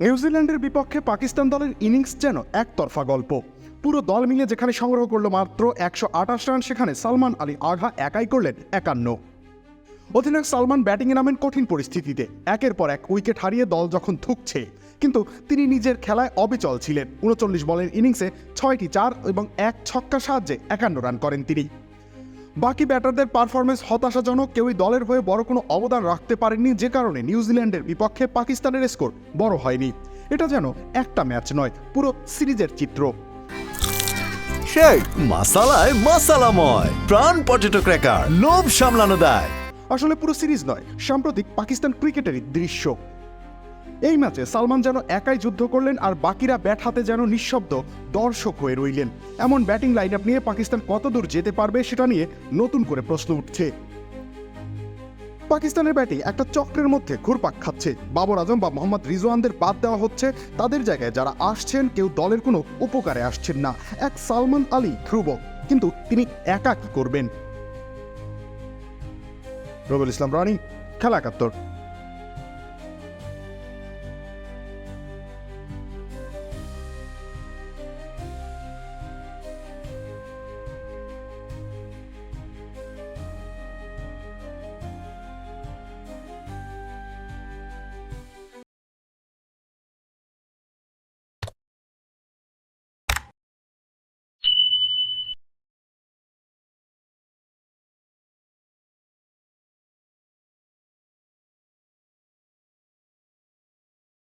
নিউজিল্যান্ডের বিপক্ষে পাকিস্তান দলের ইনিংস যেন একতরফা গল্প। পুরো দল মিলে যেখানে সংগ্রহ করল মাত্র একশো আঠাশ রান, সেখানে সালমান আলী আঘা একাই করলেন একান্ন। অধিনায়ক সালমান ব্যাটিংয়ে নামেন কঠিন পরিস্থিতিতে। একের পর এক উইকেট হারিয়ে দল যখন ধুকছে কিন্তু তিনি নিজের খেলায় অবিচল ছিলেন। উনচল্লিশ বলের ইনিংসে ছয়টি চার এবং এক ছক্কা সাহায্যে একান্ন রান করেন তিনি। বাকি ব্যাটারদের পারফরমেন্স হতাশাজনক কেউই দলের হয়ে বড় কোনো অবদান রাখতে পারেননি যে কারণে নিউজিল্যান্ডের বিপক্ষে পাকিস্তানের স্কোর বড় হয়নি। এটা যেন একটা ম্যাচ নয় পুরো সিরিজের চিত্র। সেই মাসালায় মাসালাময় প্রাণ পটেটো ক্র্যাকার লোভ সামলানো দেয়। আসলে পুরো সিরিজ নয় সাম্প্রতিক পাকিস্তান ক্রিকেটেরই দৃশ্য। এই ম্যাচে সালমান যেন একাই যুদ্ধ করলেন আর বাকিরা ব্যাট হাতে যেন নিঃশব্দ দর্শক হয়ে রইলেন। এমন ব্যাটিং লাইন আপ নিয়ে পাকিস্তান কতদূর যেতে পারবে সেটা নিয়ে নতুন করে প্রশ্ন উঠছে। পাকিস্তানের ব্যাটে একটা চক্রের মধ্যে ঘুরপাক খাচ্ছে। বাবর আজম বা মোহাম্মদ রিজওয়ানদের বাদ দেওয়া হচ্ছে। তাদের জায়গায় যারা আসছেন, কেউ দলের কোনো উপকারে আসছেন না। এক সালমান আলী ধ্রুব, কিন্তু তিনি একা কি করবেন? রবিউল ইসলাম রানি, খেলা একাত্তর।